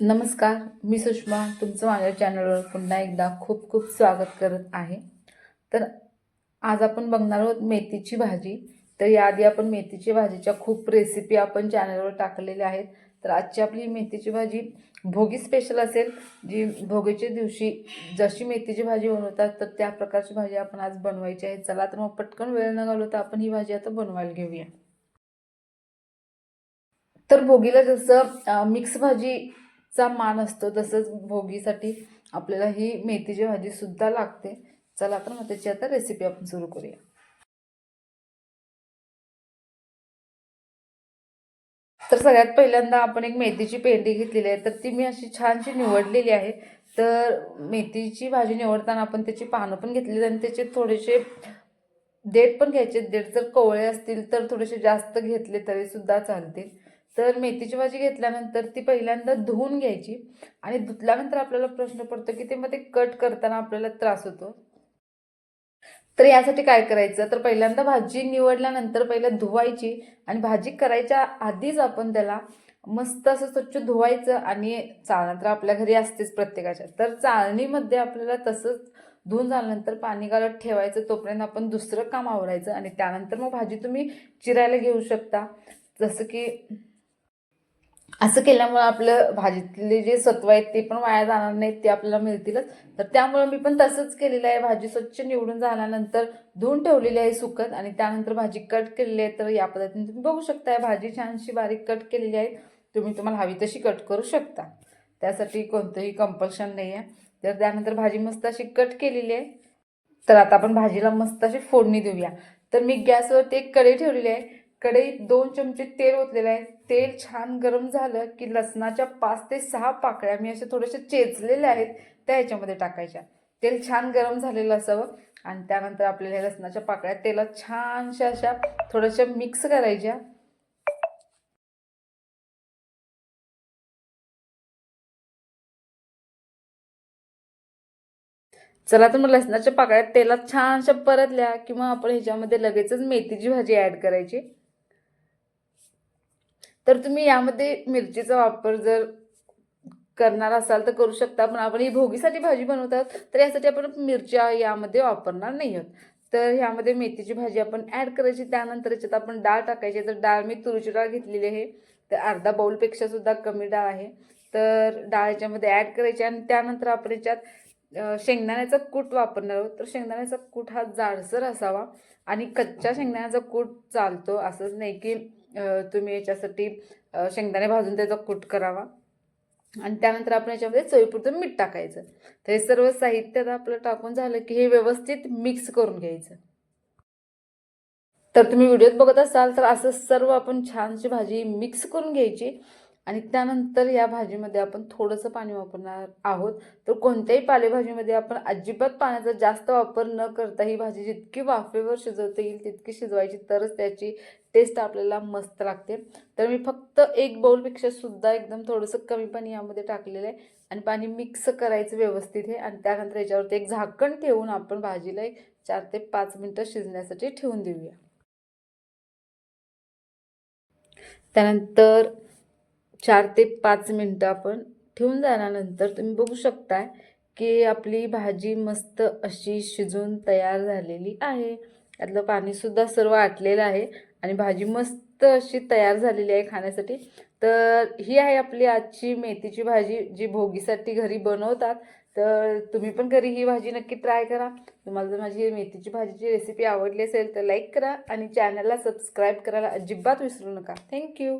नमस्कार मी सुषमा. तुमचं माझ्या चॅनलवर पुन्हा एकदा खूप खूप स्वागत करत आहे. तर आज आपण बघणार आहोत मेथीची भाजी. तर याआधी आपण मेथीची भाजीच्या खूप रेसिपी आपण चॅनलवर टाकलेल्या आहेत. तर आजची आपली मेथीची भाजी भोगी स्पेशल असेल जी भोगीच्या दिवशी जशी मेथीची भाजी बनवतात तर त्या प्रकारची भाजी आपण आज बनवायची आहे. चला तर मग पटकन वेळ न घालवता आपण ही भाजी आता बनवायला घेऊया. तर भोगीला जसं मिक्स भाजी चा मान असतो तसंच भोगीसाठी आपल्याला ही मेथीची भाजी सुद्धा लागते. चला तर मग त्याची आता रेसिपी आपण सुरू करूया. तर सगळ्यात पहिल्यांदा आपण एक मेथीची पेंडी घेतलेली आहे. तर ती मी अशी छानशी निवडलेली आहे. तर मेथीची भाजी निवडताना आपण त्याची पानं पण घेतलेली आणि त्याचे थोडेसे देठ पण घ्यायचे देठ जर कोवळे असतील तर थोडेसे जास्त घेतले तरी सुद्धा चालतील. तर मेथीची भाजी घेतल्यानंतर ती पहिल्यांदा धुवून घ्यायची आणि धुतल्यानंतर आपल्याला प्रश्न पडतो की ते मग ते कट करताना आपल्याला त्रास होतो. तर यासाठी काय करायचं? तर पहिल्यांदा भाजी निवडल्यानंतर पहिलं धुवायची आणि भाजी करायच्या आधीच आपण त्याला मस्त असं स्वच्छ धुवायचं आणि चाळण तर आपल्या घरी असतेच प्रत्येकाच्या. तर चाळणीमध्ये आपल्याला तसंच धुवून झाल्यानंतर पाणी घालत ठेवायचं तोपर्यंत आपण दुसरं काम आवरायचं आणि त्यानंतर मग भाजी तुम्ही चिरायला घेऊ शकता. जसं की असं केल्यामुळं आपलं भाजीतले जे सत्व आहेत ते पण वाया जाणार नाहीत ते आपल्याला मिळतीलच. तर त्यामुळं मी पण तसंच केलेलं आहे. भाजी स्वच्छ निवडून झाल्यानंतर धुवून ठेवलेली आहे सुकत आणि त्यानंतर भाजी कट केलेली आहे. तर या पद्धतीने तुम्ही बघू शकताय भाजी छानशी बारीक कट केलेली आहे. तुम्ही तुम्हाला हवी तशी कट करू शकता. त्यासाठी कोणतंही कंपल्शन नाही आहे. तर त्यानंतर भाजी मस्त अशी कट केलेली आहे. तर आता आपण भाजीला मस्त अशी फोडणी देऊया. तर मी गॅसवरती एक कढई ठेवलेली आहे. कढईत दोन चमचे तेल ओतलेलं आहे. तेल छान गरम झालं की लसणाच्या पाच ते सहा पाकळ्या मी अशा थोड्याशा चेचलेल्या आहेत त्या ह्याच्यामध्ये टाकायच्या. तेल छान गरम झालेलं असावं आणि त्यानंतर आपल्याला लसणाच्या पाकळ्या तेलात छानशा अशा थोड्याशा मिक्स करायच्या. चला तर मग लसणाच्या पाकळ्या तेलात छानशा परतल्या किंवा आपण ह्याच्यामध्ये लगेचच मेथीची भाजी ॲड करायची. तर तुम्ही यामध्ये मिरचीचा वापर जर करणार असाल तर करू शकता पण आपण ही भोगीसाठी भाजी बनवतात तर यासाठी आपण मिरच्या यामध्ये वापरणार नाही आहोत. तर ह्यामध्ये मेथीची भाजी आपण ॲड करायची त्यानंतर याच्यात आपण डाळ टाकायची तर डाळ मी तुरीची डाळ घेतलेली आहे. तर अर्धा बाऊलपेक्षा सुद्धा कमी डाळ आहे. तर डाळ याच्यामध्ये ॲड करायची आणि त्यानंतर आपण याच्यात शेंगदाण्याचा कूट वापरणार आहोत. तर शेंगदाण्याचा कूट हा जाडसर असावा आणि कच्च्या शेंगदाण्याचा कूट चालतो असंच नाही की तुम्ही याच्यासाठी शेंगदाणे भाजून त्याचा कूट करावा. आणि त्यानंतर आपण याच्यामध्ये चवीपुरतं मीठ टाकायचं. तर हे सर्व साहित्यात आपलं टाकून झालं की हे व्यवस्थित मिक्स करून घ्यायचं. तर तुम्ही व्हिडिओत बघत असाल तर असं सर्व आपण छानशी भाजी मिक्स करून घ्यायची. आणि त्यानंतर या भाजीमध्ये आपण थोडंसं पाणी वापरणार आहोत. तर कोणत्याही पालेभाजीमध्ये आपण अजिबात पाण्याचा जास्त वापर न करता ही भाजी जितकी वाफेवर शिजवता येईल तितकी शिजवायची तरच त्याची टेस्ट आपल्याला मस्त लागते. तर मी फक्त एक बाउलपेक्षा सुद्धा एकदम थोडंसं कमी पाणी यामध्ये टाकलेलं आहे. आणि पाणी मिक्स करायचं व्यवस्थित आहे. आणि त्यानंतर याच्यावरती एक झाकण ठेवून आपण भाजीला एक चार ते पाच मिनटं शिजण्यासाठी ठेवून देऊया. त्यानंतर चार ते पाच मिनटं आपण ठेवून झाल्यानंतर तुम्ही बघू शकताय की आपली भाजी मस्त अशी शिजून तयार झालेली आहे. त्यातलं पाणीसुद्धा सर्व आटलेलं आहे आणि भाजी मस्त अशी तयार झालेली आहे खाण्यासाठी. तर ही आहे आपली आजची मेथीची भाजी जी भोगीसाठी घरी बनवतात. तर तुम्ही पण घरी ही भाजी नक्की ट्राय करा. तुम्हाला जर माझी मेथीची भाजीची रेसिपी आवडली असेल तर लाईक करा आणि चॅनलला सबस्क्राईब करायला अजिबात विसरू नका. थँक्यू